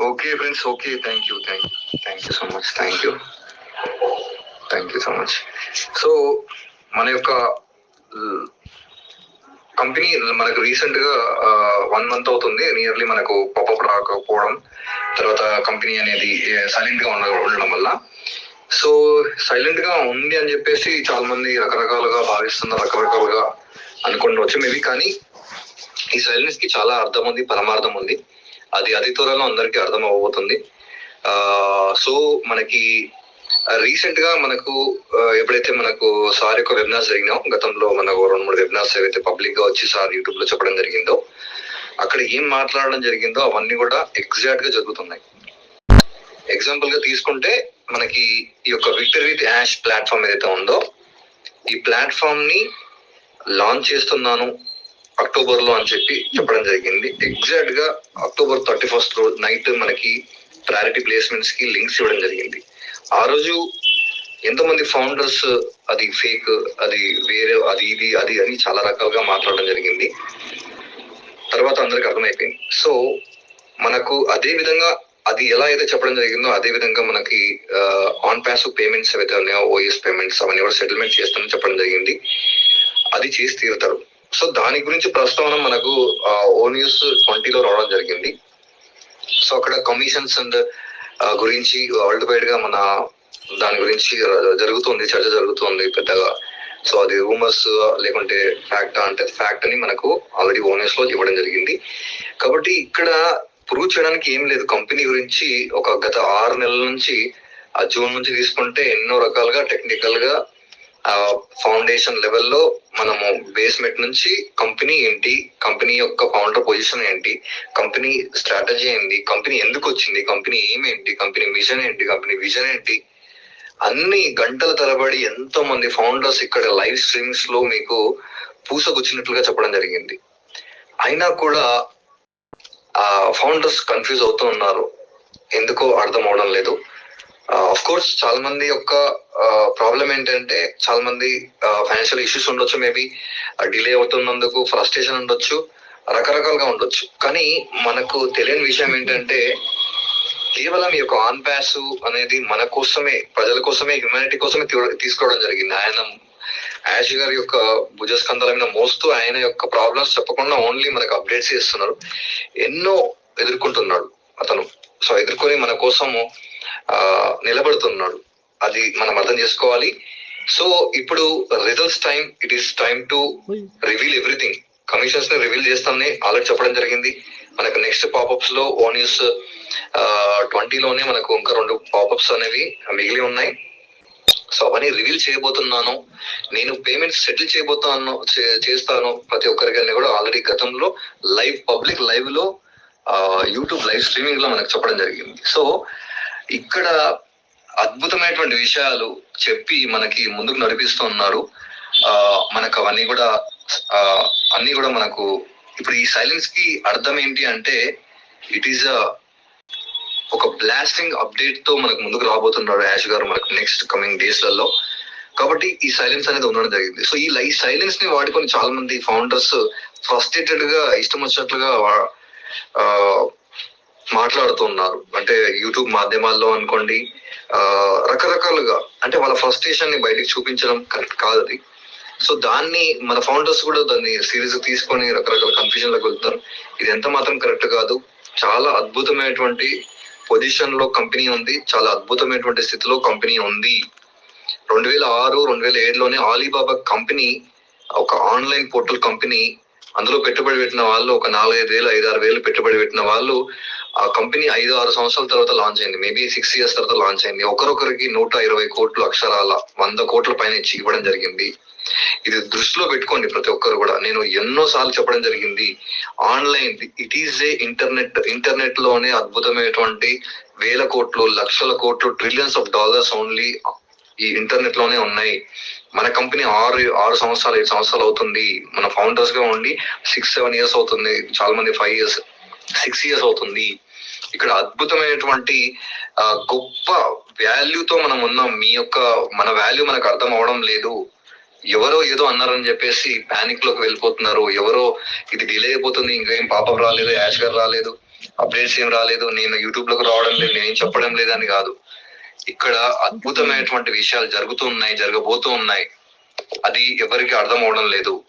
Okay friends okay thank you thank you thank you so much thank you thank you so much so మన యొక్క company మనకు రీసెంట్గా one month అవుతుంది. Nearly మనకు popup రాకపోవడం తర్వాత కంపెనీ అనేది సైలెంట్గా ఉండడం వల్ల. సో సైలెంట్గా ఉంది అని చెప్పేసి చాలా మంది రకరకాలుగా భావిస్తున్నారు రకరకాలుగా అనుకుండవచ్చు మేబీ కానీ ఈ సైలెన్స్కి చాలా అర్థం ఉంది పరమార్థం ఉంది అది అతి త్వరలో అందరికీ అర్థం అవ్వబోతుంది సో మనకి రీసెంట్గా మనకు ఎప్పుడైతే మనకు సార్ యొక్క వెబినార్స్ జరిగినాయో గతంలో మనకు రెండు మూడు వెబినార్స్ ఏవైతే పబ్లిక్గా వచ్చి సార్ యూట్యూబ్లో చెప్పడం జరిగిందో అక్కడ ఏం మాట్లాడడం జరిగిందో అవన్నీ కూడా ఎగ్జాక్ట్గా జరుగుతున్నాయి. ఎగ్జాంపుల్గా తీసుకుంటే మనకి ఈ యొక్క విక్టర్ విత్ యాష్ ప్లాట్ఫామ్ ఏదైతే ఉందో ఈ ప్లాట్ఫామ్ని లాంచ్ చేస్తున్నాను అక్టోబర్లో అని చెప్పి చెప్పడం జరిగింది. ఎగ్జాక్ట్గా అక్టోబర్ థర్టీ ఫస్ట్ రోజు నైట్ మనకి ప్రయారిటీ ప్లేస్మెంట్స్కి లింక్స్ ఇవ్వడం జరిగింది. ఆ రోజు ఎంతమంది ఫౌండర్స్ అది ఫేక్ అది వేరే అది ఇది అది అని చాలా రకాలుగా మాట్లాడడం జరిగింది. తర్వాత అందరికి అర్థమైపోయింది. సో మనకు అదే విధంగా అది ఎలా అయితే చెప్పడం జరిగిందో అదే విధంగా మనకి ఆన్ ప్యాస్ పేమెంట్స్ ఏవైతే ఉన్నాయో ఓఎస్ పేమెంట్స్ అవన్నీ కూడా సెటిల్మెంట్ చేస్తామని చెప్పడం జరిగింది. అది చేసి తీరుతారు. సో దాని గురించి ప్రస్తావన మనకు ఓ న్యూస్ ట్వంటీలో రావడం జరిగింది. సో అక్కడ కమిషన్స్ అండ్ గురించి వరల్డ్ వైడ్గా మన దాని గురించి జరుగుతుంది చర్చ జరుగుతుంది పెద్దగా. సో అది రూమర్స్ లేకుంటే ఫ్యాక్ట్ అంటే ఫ్యాక్ట్ అని మనకు ఆల్రెడీ ఓనర్స్లో ఇవ్వడం జరిగింది. కాబట్టి ఇక్కడ ప్రూవ్ చేయడానికి ఏం లేదు. కంపెనీ గురించి ఒక గత ఆరు నెలల నుంచి ఆ జూన్ నుంచి తీసుకుంటే ఎన్నో రకాలుగా టెక్నికల్గా ఆ ఫౌండేషన్ లెవెల్లో మనము బేస్మెంట్ నుంచి కంపెనీ ఏంటి కంపెనీ యొక్క ఫౌండర్ పొజిషన్ ఏంటి కంపెనీ స్ట్రాటజీ ఏంటి కంపెనీ ఎందుకు వచ్చింది కంపెనీ ఏమేంటి కంపెనీ మిషన్ ఏంటి కంపెనీ విజన్ ఏంటి అన్ని గంటల తరబడి ఎంతో మంది ఫౌండర్స్ ఇక్కడ లైవ్ స్ట్రీమ్స్లో మీకు పూసకొచ్చినట్లుగా చెప్పడం జరిగింది. అయినా కూడా ఆ ఫౌండర్స్ కన్ఫ్యూజ్ అవుతూ ఉన్నారు. ఎందుకో అర్థం అవడం లేదు. ఆఫ్ కోర్స్ చాలా మంది యొక్క ప్రాబ్లం ఏంటంటే చాలా మంది ఫైనాన్షియల్ ఇష్యూస్ ఉండొచ్చు మేబీ డిలే అవుతున్నందుకు ఫ్రస్ట్రేషన్ ఉండొచ్చు రకరకాలుగా ఉండొచ్చు. కానీ మనకు తెలియని విషయం ఏంటంటే కేవలం ఈ యొక్క ఆన్ ప్యాస్ అనేది మన కోసమే ప్రజల కోసమే హ్యుమానిటీ కోసమే తీసుకోవడం జరిగింది. ఆయన యాష్ గారి యొక్క భుజస్కంధాల మీద మోస్తూ ఆయన యొక్క ప్రాబ్లమ్స్ చెప్పకుండా ఓన్లీ మనకు అప్డేట్స్ ఇస్తున్నారు ఎన్నో ఎదుర్కొంటున్నాడు అతను. సో ఎదుర్కొని మన కోసము నిలబడుతున్నాడు. అది మనం అర్థం చేసుకోవాలి. సో ఇప్పుడు results time it is time to reveal everything కమిషన్స్ని reveal చేస్తామని ఆల్రెడీ చెప్పడం జరిగింది. మనకు నెక్స్ట్ పాపప్స్లో ఓన్ యూస్ ట్వంటీలోనే మనకు ఇంకా రెండు పాపప్స్ అనేవి మిగిలి ఉన్నాయి. సో అవన్నీ రివీల్ చేయబోతున్నాను. నేను పేమెంట్ సెటిల్ చేయబోతాను చేస్తాను ప్రతి ఒక్కరికి కూడా ఆల్రెడీ గతంలో లైవ్ పబ్లిక్ లైవ్లో యూట్యూబ్ లైవ్ స్ట్రీమింగ్లో మనకు చెప్పడం జరిగింది. సో ఇక్కడ అద్భుతమైనటువంటి విషయాలు చెప్పి మనకి ముందుకు నడిపిస్తూ ఉన్నారు. ఆ మనకు అవన్నీ కూడా ఆ అన్ని కూడా మనకు ఇప్పుడు ఈ సైలెన్స్కి అర్థం ఏంటి అంటే ఇట్ ఈస్ అ ఒక బ్లాస్టింగ్ అప్డేట్తో మనకు ముందుకు రాబోతున్నాడు యాష్ గారు మనకు నెక్స్ట్ కమింగ్ డేస్లలో కాబట్టి ఈ సైలెన్స్ అనేది ఉండడం జరిగింది. సో ఈ లై సైలెన్స్ని వాడుకొని చాలా మంది ఫౌండర్స్ ఫ్రస్ట్రేటెడ్గా ఇష్టం వచ్చినట్లుగా మాట్లాడుతున్నారు. అంటే యూట్యూబ్ మాధ్యమాల్లో అనుకోండి ఆ, రకరకాలుగా అంటే వాళ్ళ ఫ్రస్ట్రేషన్ని బయటికి చూపించడం కరెక్ట్ కాదు అది సో దాన్ని మన ఫౌండర్స్ కూడా దాన్ని సీరియస్ తీసుకొని రకరకాల కన్ఫ్యూజన్లోకి వెళ్తారు ఇది ఎంత మాత్రం కరెక్ట్ కాదు. చాలా అద్భుతమైనటువంటి పొజిషన్లో కంపెనీ ఉంది. చాలా అద్భుతమైనటువంటి స్థితిలో కంపెనీ ఉంది. రెండు వేల ఆరు రెండు వేల ఏడులోనే ఆలీబాబా కంపెనీ ఒక ఆన్లైన్ పోర్టల్ కంపెనీ అందులో పెట్టుబడి పెట్టిన వాళ్ళు ఒక నాలుగైదు వేలు ఐదు ఆరు వేలు పెట్టుబడి పెట్టిన వాళ్ళు ఆ కంపెనీ ఐదు ఆరు సంవత్సరాల తర్వాత లాంచ్ అయింది. మేబీ సిక్స్ ఇయర్స్ తర్వాత లాంచ్ అయింది. ఒకరొకరికి నూట ఇరవై కోట్లు అక్షరాల వంద కోట్ల పైన ఇచ్చి ఇవ్వడం జరిగింది. ఇది దృష్టిలో పెట్టుకోండి ప్రతి ఒక్కరు కూడా. నేను ఎన్నో సార్లు చెప్పడం జరిగింది. Online it is a internet ఇంటర్నెట్లోనే అద్భుతమైనటువంటి వేల కోట్లు లక్షల కోట్లు ట్రిలియన్స్ ఆఫ్ డాలర్స్ ఓన్లీ ఈ ఇంటర్నెట్లోనే ఉన్నాయి. మన కంపెనీ ఆరు ఆరు సంవత్సరాలు ఏడు సంవత్సరాలు అవుతుంది. మన ఫౌండర్స్గా ఉండి సిక్స్ సెవెన్ ఇయర్స్ అవుతుంది. చాలా మంది ఫైవ్ ఇయర్స్ సిక్స్ ఇయర్స్ అవుతుంది. ఇక్కడ అద్భుతమైనటువంటి గొప్ప వాల్యూతో మనం ఉన్నాం. మీ యొక్క మన వాల్యూ మనకు అర్థం అవడం లేదు. ఎవరో ఏదో అన్నారని చెప్పేసి పానిక్లోకి వెళ్ళిపోతున్నారు. ఎవరో ఇది డిలే అయిపోతుంది. ఇంకేం పాపం రాలేదు యాష్ గారు రాలేదు అప్డేట్స్ ఏం రాలేదు. నేను యూట్యూబ్లోకి రావడం లేదు నేను ఏం చెప్పడం లేదని కాదు. ఇక్కడ అద్భుతమైనటువంటి విషయాలు జరుగుతూ ఉన్నాయి జరగబోతూ ఉన్నాయి. అది ఎవరికి అర్థం అవడం లేదు.